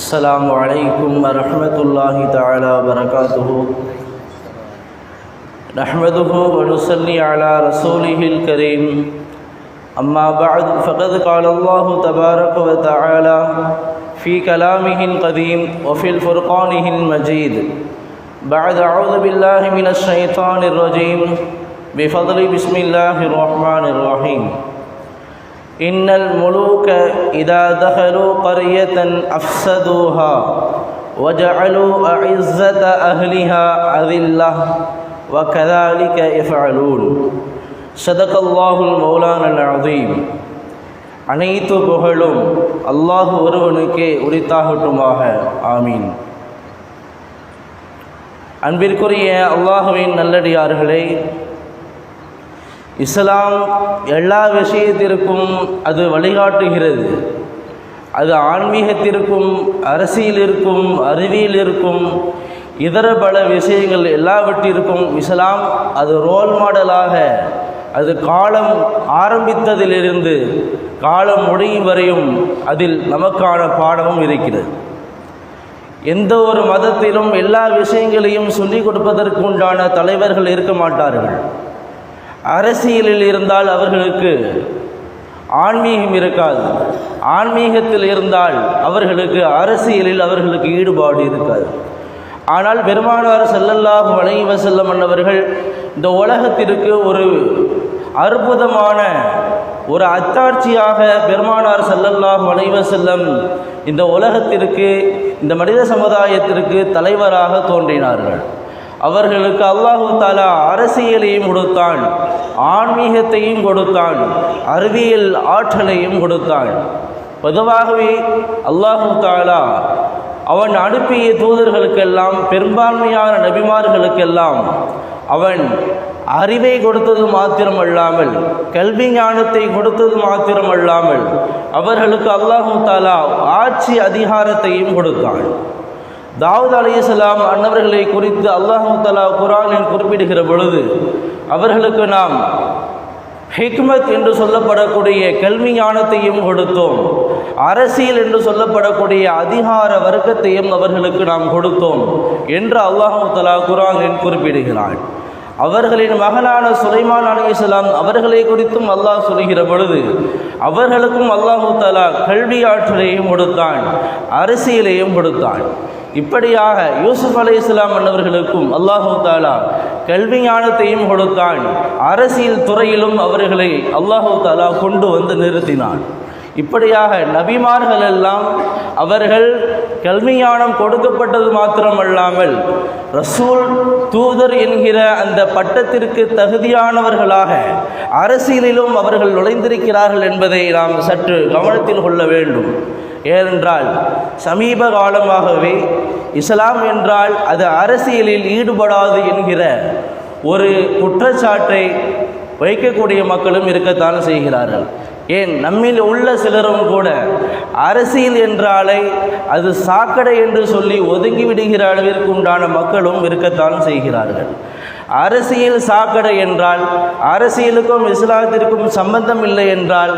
السلام عليكم ورحمة الله تعالى وبركاته. نحمده ونصلي على رسوله الكريم. أما بعد فقد قال الله تبارك وتعالى في كلامه القديم وفي الفرقانه المجيد بعد أعوذ بالله من الشيطان الرجيم. بفضل بسم الله الرحمن الرحيم. إن الملوك إذا دخلوا قرية أفسدوها وجعلوا أعزة أهلها أذلة وكذلك يفعلون صدق الله المولانا العظيم அனைத்து புகழும் அல்லாஹ் ஒருவனுக்கே உரித்தாகட்டுமாக ஆமீன் அன்பிற்குரிய அல்லாஹுவின் நல்லடியார்களே இஸ்லாம் எல்லா விஷயத்திற்கும் அது வழிகாட்டுகிறது. அது ஆன்மீகத்திற்கும் அரசியலிற்கும் அறிவியலிற்கும் இதர பல விஷயங்கள் எல்லாவற்றிற்கும் இஸ்லாம் அது ரோல் மாடலாக அது காலம் ஆரம்பித்ததிலிருந்து காலம் முடியும் வரையும் அதில் நமக்கான பாடமும் இருக்கிறது. எந்த ஒரு மதத்திலும் எல்லா விஷயங்களையும் சொல்லிக் கொடுப்பதற்கு உண்டான தலைவர்கள் இருக்க மாட்டார்கள். அரசியலில் இருந்தால் அவர்களுக்கு ஆன்மீகம் இருக்காது. ஆன்மீகத்தில் இருந்தால் அவர்களுக்கு அரசியலில் அவர்களுக்கு ஈடுபாடு இருக்காது. ஆனால் பெருமானார் செல்லல்லாஹு வளைவ செல்லம் அன்னவர்கள் இந்த உலகத்திற்கு ஒரு அற்புதமான ஒரு அத்தாட்சியாக பெருமானார் செல்லல்லாஹு வளைவ செல்லம் இந்த உலகத்திற்கு இந்த மனித சமுதாயத்திற்கு தலைவராக தோன்றினார்கள். அவர்களுக்கு அல்லாஹு தாலா அரசியலையும் கொடுத்தான் ஆன்மீகத்தையும் கொடுத்தான் அறிவியல் ஆற்றலையும் கொடுத்தான். பொதுவாகவே அல்லாஹு தாலா அவன் அனுப்பிய தூதர்களுக்கெல்லாம் பெரும்பான்மையான நபிமார்களுக்கெல்லாம் அவன் அறிவை கொடுத்தது மாத்திரமல்லாமல் கல்வி ஞானத்தை கொடுத்தது மாத்திரமல்லாமல் அவர்களுக்கு அல்லாஹு தாலா ஆட்சி அதிகாரத்தையும் கொடுத்தான். தாவூத் அலையாம் அன்னவர்களை குறித்து அல்லாஹு தலா குரானில் குறிப்பிடுகிற பொழுது அவர்களுக்கு நாம் ஹிக்மத் என்று சொல்லப்படக்கூடிய கல்வி ஞானத்தையும் கொடுத்தோம். அரசியல் என்று சொல்லப்படக்கூடிய அதிகார வர்க்கத்தையும் அவர்களுக்கு நாம் கொடுத்தோம் என்று அல்லாஹு தலா குரானில் குறிப்பிடுகிறான் அவர்களின் மகனான சுலைமான் அலிசலாம் அவர்களை குறித்தும் அல்லாஹ் சொல்கிற பொழுது அவர்களுக்கும் அல்லாஹு தலா கல்வி ஆற்றலையும் கொடுத்தான் அரசியலையும் கொடுத்தான். இப்படியாக யூசுப் அலி இஸ்லாம் அன்னவர்களுக்கும் அல்லாஹு தாலா கல்வி ஞானத்தையும் கொடுத்தான். அரசியல் துறையிலும் அவர்களை அல்லாஹு தாலா கொண்டு வந்து நிறுத்தினான். இப்படியாக நபிமார்கள் எல்லாம் அவர்கள் கல்விஞானம் கொடுக்கப்பட்டது மாத்திரமல்லாமல் ரசூல் தூதர் என்கிற அந்த பட்டத்திற்கு தகுதியானவர்களாக அரசியலிலும் அவர்கள் நுழைந்திருக்கிறார்கள் என்பதை நாம் சற்று கவனத்தில் கொள்ள வேண்டும். ஏனென்றால் சமீப காலமாகவே இஸ்லாம் என்றால் அது அரசியலில் ஈடுபடாது என்கிற ஒரு குற்றச்சாட்டை வைக்கக்கூடிய மக்களும் இருக்கத்தான் செய்கிறார்கள். ஏன் நம்மில் உள்ள சிலரும் கூட அரசியல் என்றாலே அது சாக்கடை என்று சொல்லி ஒதுங்கிவிடுகிற அளவிற்கு உண்டான மக்களும் இருக்கத்தான் செய்கிறார்கள். அரசியல் சாக்கடை என்றால் அரசியலுக்கும் இஸ்லாத்திற்கும் சம்பந்தம் இல்லை என்றால்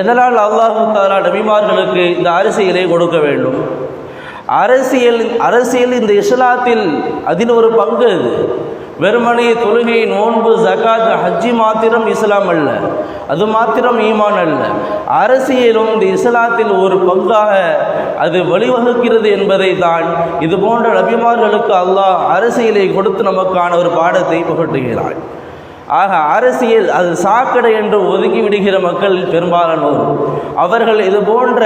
எதனால் அல்லாஹு தாலா நபிமார்களுக்கு இந்த அரசியலை கொடுக்க வேண்டும்? அரசியல் அரசியல் இந்த இஸ்லாத்தில் அதில் ஒரு பங்கு அது வெறுமனே தொழுகை நோன்பு ஜகாத் ஹஜ்ஜி மாத்திரம் இஸ்லாம் அல்ல. அது மாத்திரம் ஈமான் அல்ல. அரசியலும் இந்த இஸ்லாத்தில் ஒரு பங்காக அது வழிவகுக்கிறது என்பதை தான் இது போன்ற நபிமார்களுக்கு அல்லாஹ் அரசியலை கொடுத்து நமக்கான ஒரு பாடத்தை புகட்டுகிறான். ஆக அரசியல் அது சாக்கடை என்று ஒதுக்கிவிடுகிற மக்கள் பெரும்பாலானோர். அவர்கள் இது போன்ற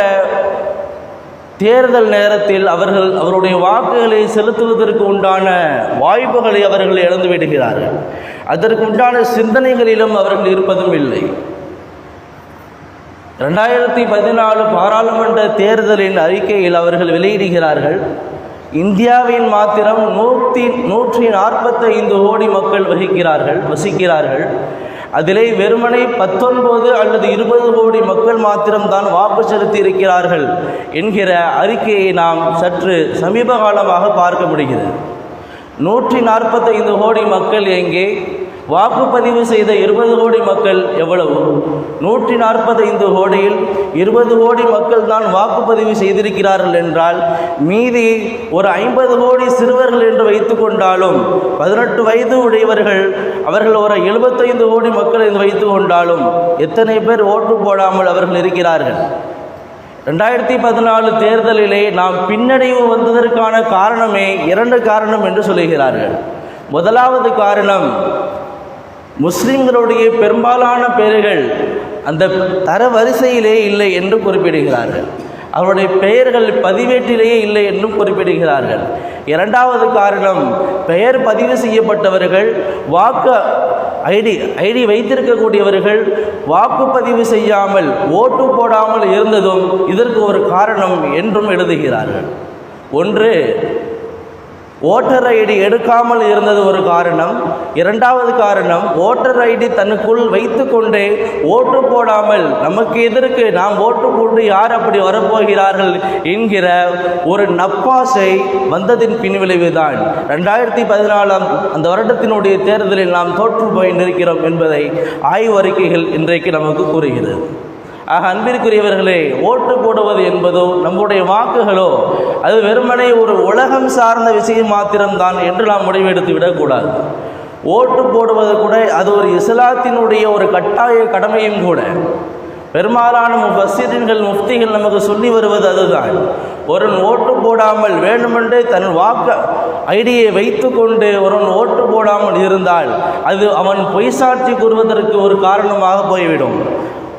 தேர்தல் நேரத்தில் அவர்கள் அவருடைய வாக்குகளை செலுத்துவதற்கு உண்டான வாய்ப்புகளை அவர்கள் இழந்து விடுகிறார்கள். அதற்கு உண்டான சிந்தனைகளிலும் அவர்கள் இருப்பதும் இல்லை. ரெண்டாயிரத்தி பதினாலு பாராளுமன்ற தேர்தலின் அறிக்கையில் அவர்கள் வெளியிடுகிறார்கள் இந்தியாவின் மாத்திரம் நூற்றி நூற்றி நாற்பத்தைந்து கோடி மக்கள் வகிக்கிறார்கள் வசிக்கிறார்கள். அதிலே வெறுமனை பத்தொன்பது அல்லது இருபது கோடி மக்கள் மாத்திரம்தான் வாக்கு செலுத்தி இருக்கிறார்கள் என்கிற அறிக்கையை நாம் சற்று சமீப காலமாக பார்க்க முடிகிறது. நூற்றி நாற்பத்தைந்து கோடி மக்கள் எங்கே வாக்குப்பதிவு செய்த இருபது கோடி மக்கள் எவ்வளவு? நூற்றி நாற்பத்தைந்து கோடியில் இருபது கோடி மக்கள் தான் வாக்குப்பதிவு செய்திருக்கிறார்கள் என்றால் மீதி ஒரு ஐம்பது கோடி சிறுவர்கள் என்று வைத்துக்கொண்டாலும் பதினெட்டு வயது உடையவர்கள் அவர்கள் ஒரு எழுபத்தைந்து கோடி மக்கள் என்று வைத்து கொண்டாலும் எத்தனை பேர் ஓட்டு போடாமல் அவர்கள் இருக்கிறார்கள்? ரெண்டாயிரத்தி பதினாலு தேர்தலிலே நாம் பின்னடைவு வந்ததற்கான காரணமே இரண்டு காரணம் என்று சொல்லுகிறார்கள். முதலாவது காரணம் முஸ்லிம்களுடைய பெரும்பாலான பெயர்கள் அந்த தர வரிசையிலே இல்லை என்று குறிப்பிடுகிறார்கள். அவருடைய பெயர்கள் பதிவேட்டிலேயே இல்லை என்றும் குறிப்பிடுகிறார்கள். இரண்டாவது காரணம் பெயர் பதிவு செய்யப்பட்டவர்கள் வாக்கு ஐடி ஐடி வைத்திருக்கக்கூடியவர்கள் வாக்குப்பதிவு செய்யாமல் ஓட்டு போடாமல் இருந்ததும் இதற்கு ஒரு காரணம் என்றும் எழுதுகிறார்கள். ஒன்று ஓட்டர் ஐடி எடுக்காமல் இருந்தது ஒரு காரணம். இரண்டாவது காரணம் ஓட்டர் ஐடி தனக்குள் வைத்துக்கொண்டே ஓட்டு போடாமல் நமக்கு எதிர்க்கு நாம் ஓட்டு போட்டு யார் அப்படி வரப்போகிறார்கள் என்கிற ஒரு நப்பாசை வந்ததின் பின்விளைவுதான். ரெண்டாயிரத்தி பதினாலாம் அந்த வருடத்தினுடைய தேர்தலில் நாம் தோற்று போய் நிற்கிறோம் என்பதை ஆய்வறிக்கைகள் இன்றைக்கு நமக்கு கூறுகிறது. ஆக அன்பிற்குரியவர்களே ஓட்டு போடுவது என்பதோ நம்முடைய வாக்குகளோ அது வெறுமனே ஒரு உலகம் சார்ந்த விஷயம் மாத்திரம்தான் என்று நாம் முடிவெடுத்து விடக்கூடாது. ஓட்டு போடுவது கூட அது ஒரு இஸ்லாத்தினுடைய ஒரு கட்டாய கடமையும் கூட. பெரும்பாலான முஃபஸ்ஸிரின்கள் முஃப்திகள் நமக்கு சொல்லி வருவது அதுதான். ஒருவன் ஓட்டு போடாமல் வேண்டுமென்றே தன் வாக்கு ஐடியை வைத்துக்கொண்டு ஒருவன் ஓட்டு போடாமல் இருந்தால் அது அவன் பொய் சாட்சி கூறுவதற்கு ஒரு காரணமாக போய்விடும்.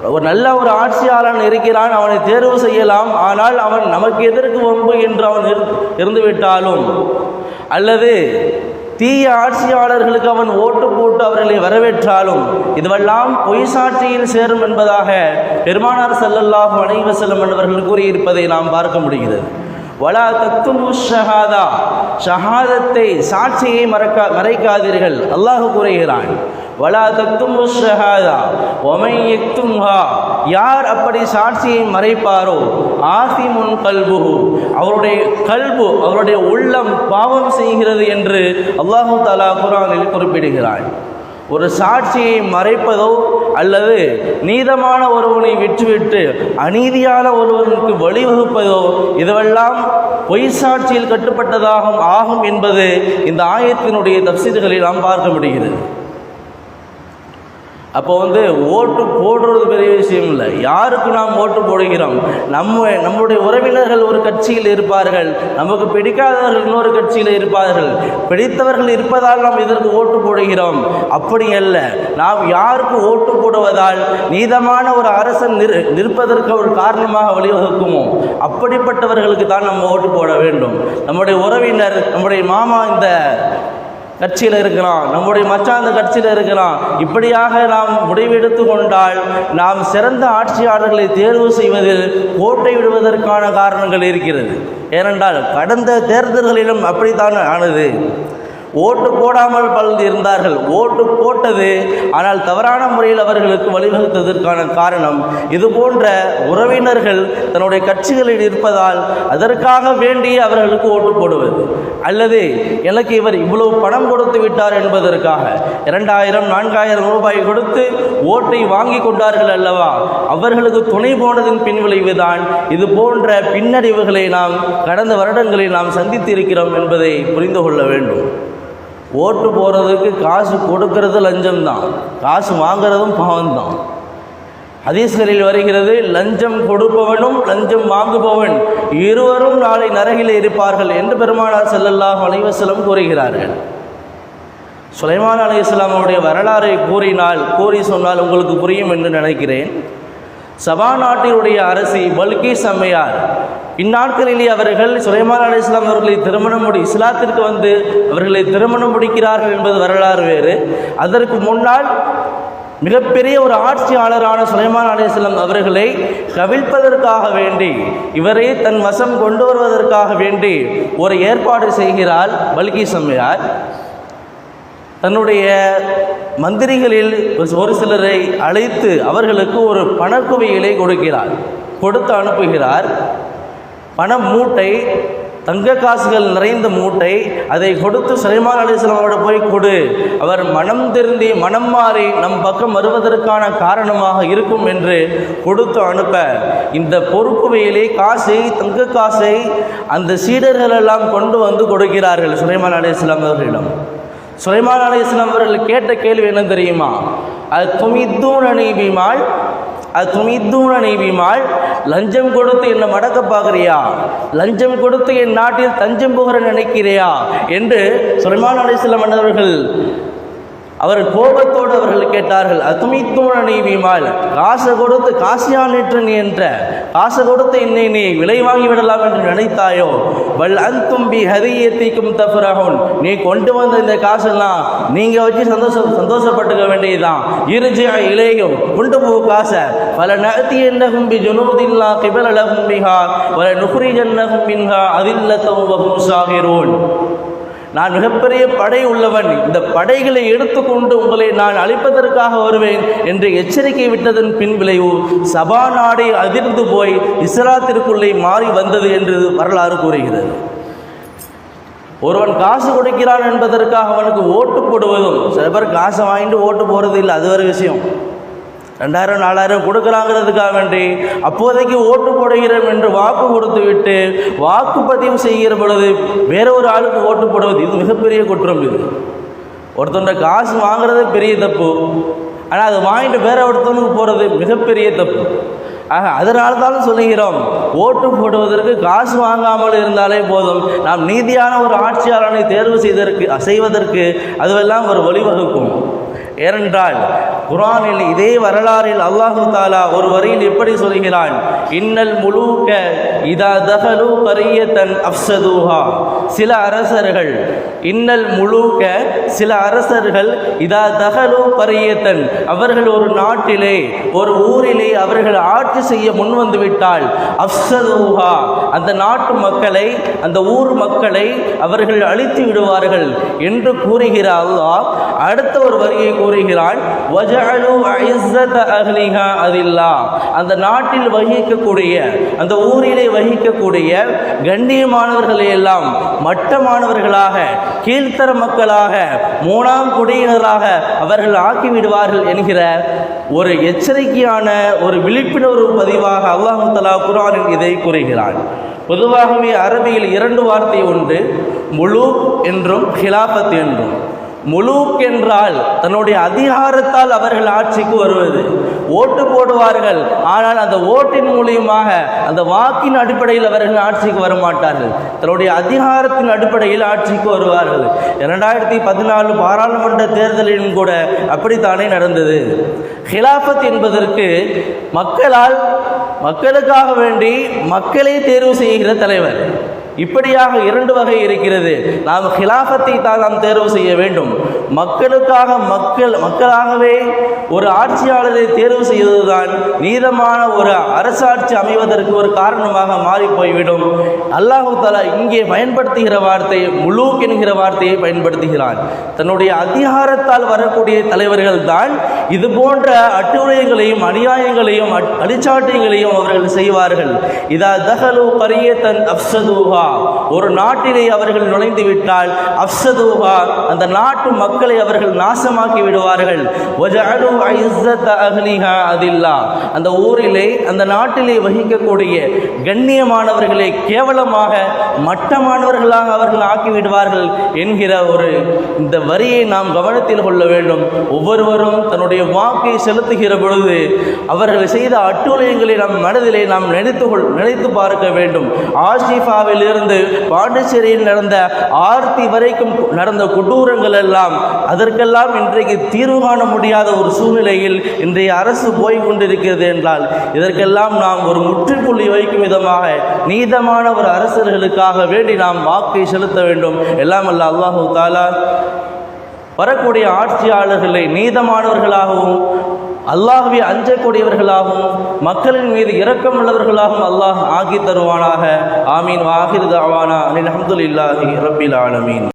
ஒரு நல்ல ஒரு ஆட்சியாளன் இருக்கிறான் அவனை தேர்வு செய்யலாம். ஆனால் அவன் நமக்கு எதற்கு வம்பு என்று அவன் இரு- இருந்துவிட்டாலும் அல்லது தீய ஆட்சியாளர்களுக்கு அவன் ஓட்டு போட்டு அவர்களை வரவேற்றாலும் இதுவெல்லாம் பொய் சாட்சியில் சேரும் என்பதாக பெருமானார் செல்லல்லாஹ் அலைஹி செல்லும் என்பவர்கள் கூறியிருப்பதை நாம் பார்க்க முடிகிறது. வலா தத்துமு ஷஹாதா. ஷஹாதத்தை சாட்சியை மறக்கா மறைக்காதீர்கள். அல்லாஹ் கூறுகிறான் வலா தத்துமு ஷஹாதா ஒமை எக்தும்ஹா யார் அப்படி சாட்சியை மறைப்பாரோ? ஆசிமுன் கல்பு அவருடைய கல்பு அவருடைய உள்ளம் பாவம் செய்கிறது என்று அல்லாஹு தாலா குரானில் குறிப்பிடுகிறாய் ஒரு சாட்சியை மறைப்பதோ அல்லது நீதமான ஒருவனை விட்டுவிட்டு அநீதியான ஒருவனுக்கு வழிவகுப்பதோ இதுவெல்லாம் பொய் சாட்சியில் கட்டுப்பட்டதாகும் ஆகும் என்பது இந்த ஆயத்தினுடைய தப்சீதுகளில் நாம் பார்க்க முடிகிறது. அப்போ வந்து ஓட்டு போடுறது பெரிய விஷயம் இல்லை. யாருக்கு நாம் ஓட்டு போடுகிறோம்? நம்ம நம்முடைய உறவினர்கள் ஒரு கட்சியில் இருப்பார்கள். நமக்கு பிடிக்காதவர்கள் இன்னொரு கட்சியில் இருப்பார்கள். பிடித்தவர்கள் இருப்பதால் நாம் இதற்கு ஓட்டு போடுகிறோம். அப்படி அல்ல. நாம் யாருக்கு ஓட்டு போடுவதால் நீதமான ஒரு அரசன் நிற் நிற்பதற்கு ஒரு காரணமாக வழிவகுக்குமோ? அப்படிப்பட்டவர்களுக்கு தான் நம்ம ஓட்டு போட வேண்டும். நம்முடைய உறவினர் நம்முடைய மாமா இந்த கட்சியில் இருக்கிறான் நம்முடைய மச்சான் அந்த கட்சியில் இருக்கிறான் இப்படியாக நாம் முடிவெடுத்து கொண்டால் நாம் சிறந்த ஆட்சியாளர்களை தேர்வு செய்வதில் கோட்டை விடுவதற்கான காரணங்கள் இருக்கிறது. ஏனென்றால் கடந்த தேர்தல்களிலும் அப்படித்தான் ஆனது. ஓட்டு போடாமல் பலர் இருந்தார்கள். ஓட்டு போட்டது ஆனால் தவறான முறையில் அவர்களுக்கு வழிவகுத்ததற்கான காரணம் இது போன்ற உறவினர்கள் தன்னுடைய கட்சிகளில் இருப்பதால் அதற்காக வேண்டி அவர்களுக்கு ஓட்டு போடுவது. அல்லது எனக்கு இவர் இவ்வளவு பணம் கொடுத்து விட்டார் என்பதற்காக இரண்டாயிரம் நான்காயிரம் ரூபாய் கொடுத்து ஓட்டை வாங்கி கொண்டார்கள் அல்லவா? அவர்களுக்கு துணை போனதின் பின்விளைவுதான் இது போன்ற பின்னடைவுகளை நாம் கடந்த வருடங்களில் நாம் சந்தித்து இருக்கிறோம் என்பதை புரிந்து கொள்ள வேண்டும். ஓட்டு போகிறதுக்கு காசு கொடுக்கறது லஞ்சம் தான் காசு வாங்குறதும் பாவம்தான். ஹதீஸ்களில் வருகிறது லஞ்சம் கொடுப்பவனும் லஞ்சம் வாங்குபவன் இருவரும் நாளை நரகில் இருப்பார்கள் என்று பெருமானார் செல்லல்லாஹ் அலைவசலம் கூறுகிறார்கள். சுலைமான் அலி இஸ்லாமுடைய வரலாறை கூறினால் கூறி சொன்னால் உங்களுக்கு புரியும் என்று நினைக்கிறேன். சபா நாட்டினுடைய அரசி பல்கி சம்மையார் இந்நாட்களிலே அவர்கள் சுலைமான் அலி இஸ்லாம் அவர்களை திருமணம் முடி இஸ்லாத்திற்கு வந்து அவர்களை திருமணம் முடிக்கிறார்கள் என்பது வரலாறு வேறு. அதற்கு முன்னால் மிகப்பெரிய ஒரு ஆட்சியாளரான சுலைமான் அலிஸ்லாம் அவர்களை கவிழ்ப்பதற்காக வேண்டி இவரை தன் வசம் கொண்டு வருவதற்காக வேண்டி ஒரு ஏற்பாடு செய்கிறார் பல்கி சம்மையார் தன்னுடைய மந்திரிகளில் ஒரு சிலரை அழைத்து அவர்களுக்கு ஒரு பணக்குவியலை கொடுக்கிறார் கொடுத்து அனுப்புகிறார். பண மூட்டை தங்க காசுகள் நிறைந்த மூட்டை அதை கொடுத்து சுலைமான் அலிஸ்லாம் அவரோட போய் கொடு. அவர் மனம் திருந்தி மனம் மாறி நம் பக்கம் வருவதற்கான காரணமாக இருக்கும் என்று கொடுத்து அனுப்ப. இந்த பொறுப்பு வேலை காசை தங்க காசை அந்த சீடர்கள் எல்லாம் கொண்டு வந்து கொடுக்கிறார்கள் சுலைமான் அலிஸ்லாம் அவர்களிடம். சுலைமான் அலிஸ்லாம் அவர்கள் கேட்ட கேள்வி என்ன தெரியுமா? அது துமித்தூன நீபிமாள் அது துமித்தூன நீபிமாள் லஞ்சம் கொடுத்து என்னை மடக்க பார்க்குறியா லஞ்சம் கொடுத்து என் நாட்டில் தஞ்சம் புகர நினைக்கிறியா? என்று சுலைமான் அலிஸ்லாம் அவர்கள் அவர் கோபத்தோடு அவர்கள் கேட்டார்கள் அத்துமித்தூன நீவிமால் காசை கொடுத்து காசியானேற்று நீ என்ற காசு கொடுத்து என்னை நீ விலை வாங்கி விடலாம் என்று நினைத்தாயோ? வல் அந்தும்பி ஹரியத்திக்கும் தஃபரஹுன். நீ கொண்டு வந்த இந்த காசெல்லாம் நீங்கள் வச்சு சந்தோஷம் சந்தோஷப்பட்டுக்க வேண்டியதுதான். இருஜி இளையும் கொண்டு போ காசை. பல நகத்தி என்னகும் பி ஜுனூதில்லா கிபலலகும் பிஹா பல நுகுரி ஜன்னகும் பின்ஹா அதில்ல வகும் சாகிரோன். நான் மிகப்பெரிய படை உள்ளவன். இந்த படைகளை எடுத்துக்கொண்டு உங்களை நான் அழிப்பதற்காக வருவேன் என்று எச்சரிக்கை விட்டதன் பின் விளைவு சபா நாடே அதிர்ந்து போய் இஸ்ராத்திற்குள்ளே மாறி வந்தது என்று வரலாறு கூறுகிறது. ஒருவன் காசு கொடுக்கிறான் என்பதற்காக அவனுக்கு ஓட்டு போடுவதும் சில பேர் காசை வாங்கிட்டு ஓட்டு போகிறது இல்லை அது ஒரு விஷயம். ரெண்டாயிரம் நாலாயிரம் கொடுக்குறாங்கிறதுக்காக வேண்டி அப்போதைக்கு ஓட்டு போடுகிறோம் என்று வாக்கு கொடுத்து விட்டு வாக்குப்பதிவு செய்கிற பொழுது வேற ஒரு ஆளுக்கு ஓட்டு போடுவது இது மிகப்பெரிய குற்றம் இது. ஒருத்தண்ட காசு வாங்குறது பெரிய தப்பு. ஆனால் அதை வாங்கிட்டு வேற ஒருத்தவனுக்கு போகிறது மிகப்பெரிய தப்பு. ஆக அதனால தான் சொல்லுகிறோம் ஓட்டு போடுவதற்கு காசு வாங்காமல் இருந்தாலே போதும். நாம் நீதியான ஒரு ஆட்சியாளனை தேர்வு செய்ததற்கு செய்வதற்கு அதுவெல்லாம் ஒரு வழிவகுக்கும். ஏனென்றால் குரானில் இதே வரலாறில் அல்லாஹு தாலா ஒரு வரியில் எப்படி சொல்கிறான் இன்னல் முழுக்க இதா தகலு கரியத்தன் அப்சதூஹா சில அரசர்கள் இன்னல் முழுக்க சில அரசர்கள் இதா தகலு கரியத்தன். அவர்கள் ஒரு நாட்டிலே ஒரு ஊரிலே அவர்கள் ஆட்சி செய்ய முன் வந்து விட்டால் அப்சதூஹா அந்த நாட்டு மக்களை அந்த ஊர் மக்களை அவர்கள் அழித்து விடுவார்கள் என்று கூறுகிற அல்லாஹ் அடுத்த ஒரு வரியை கூறுகிறான் வஜ அதில்லா அந்த நாட்டில் வகிக்கக்கூடிய அந்த ஊரிலே வகிக்கக்கூடிய கண்ணியமானவர்களை எல்லாம் மட்டமானவர்களாக கீழ்த்தர மக்களாக மூணாம் குடியினராக அவர்கள் ஆக்கிவிடுவார்கள் என்கிற ஒரு எச்சரிக்கையான ஒரு விழிப்புணர்வு பதிவாக அல்லாஹு தலா குரானில் இதை கூறுகிறான். பொதுவாகவே அரபியில் இரண்டு வார்த்தை உண்டு முழு என்றும் ஹிலாபத் என்றும். முழுக் என்றால் தன்னுடைய அதிகாரத்தால் அவர்கள் ஆட்சிக்கு வருவது. ஓட்டு போடுவார்கள். ஆனால் அந்த ஓட்டின் மூலியமாக அந்த வாக்கின் அடிப்படையில் அவர்கள் ஆட்சிக்கு வர மாட்டார்கள் தன்னுடைய அதிகாரத்தின் அடிப்படையில் ஆட்சிக்கு வருவார்கள். இரண்டாயிரத்தி பதினாலு பாராளுமன்ற தேர்தலிலும் கூட அப்படித்தானே நடந்தது. ஹிலாபத் என்பதற்கு மக்களால் மக்களுக்காக வேண்டி மக்களே தேர்வு செய்கிற தலைவர். இப்படியாக இரண்டு வகை இருக்கிறது. நாம் ஹிலாஃபத்தை தான் நாம் தேர்வு செய்ய வேண்டும். மக்களுக்காக மக்கள் மக்களாகவே ஒரு ஆட்சியாளரை தேர்வு செய்வதுதான் நீதமான ஒரு அரசாட்சி அமைவதற்கு ஒரு காரணமாக மாறி போய்விடும் அல்லாஹு தலா இங்கே பயன்படுத்துகிற வார்த்தை முழு என்கிற வார்த்தையை பயன்படுத்துகிறான். தன்னுடைய அதிகாரத்தால் வரக்கூடிய தலைவர்கள் தான் இது போன்ற அட்டுழியங்களையும் அநியாயங்களையும் அட்- அவர்கள் செய்வார்கள். இதா தகலு கரியத்தன் அப்சதூஹா ஒரு நாட்டிலே அவர்கள் நுழைந்து விட்டால் அப்சதூஹா அந்த நாட்டு மக்கள் மக்களை அவர்கள் நாசமாக்கி விடுவார்கள். அதில்லா. அந்த ஊரிலே அந்த நாட்டிலே வகிக்கக்கூடிய கண்ணியமானவர்களை கேவலமாக மட்டமானவர்களாக அவர்கள் ஆக்கி விடுவார்கள் என்கிற ஒரு இந்த வரியை நாம் கவனத்தில் கொள்ள வேண்டும். ஒவ்வொருவரும் தன்னுடைய வாக்கை செலுத்துகிற பொழுது அவர்கள் செய்த அட்டுழியங்களை நம் மனதிலே நாம் நினைத்து கொள் நினைத்து பார்க்க வேண்டும். ஆஷிஃபாவில் இருந்து பாண்டிச்சேரியில் நடந்த ஆர்த்தி வரைக்கும் நடந்த கொடூரங்கள் எல்லாம் அதற்கெல்லாம் இன்றைக்கு தீர்வு காண முடியாத ஒரு சூழ்நிலையில் இன்றைய அரசு போய் கொண்டிருக்கிறது என்றால் இதற்கெல்லாம் நாம் ஒரு முற்றுப்புள்ளி வைக்கும் விதமாக நீதமான ஒரு அரசர்களுக்காக வேண்டி நாம் வாக்கை செலுத்த வேண்டும். எல்லாம் அல்ல அல்லாஹு தாலா வரக்கூடிய ஆட்சியாளர்களை நீதமானவர்களாகவும் அல்லாஹுவை அஞ்சக்கூடியவர்களாகவும் மக்களின் மீது இரக்கம் உள்ளவர்களாகவும் அல்லாஹ் ஆகி தருவானாக. ஆமீன். வாகிருதாவானா தாவானா அலி அஹமதுல்லாஹி ரபில் ஆலமீன்.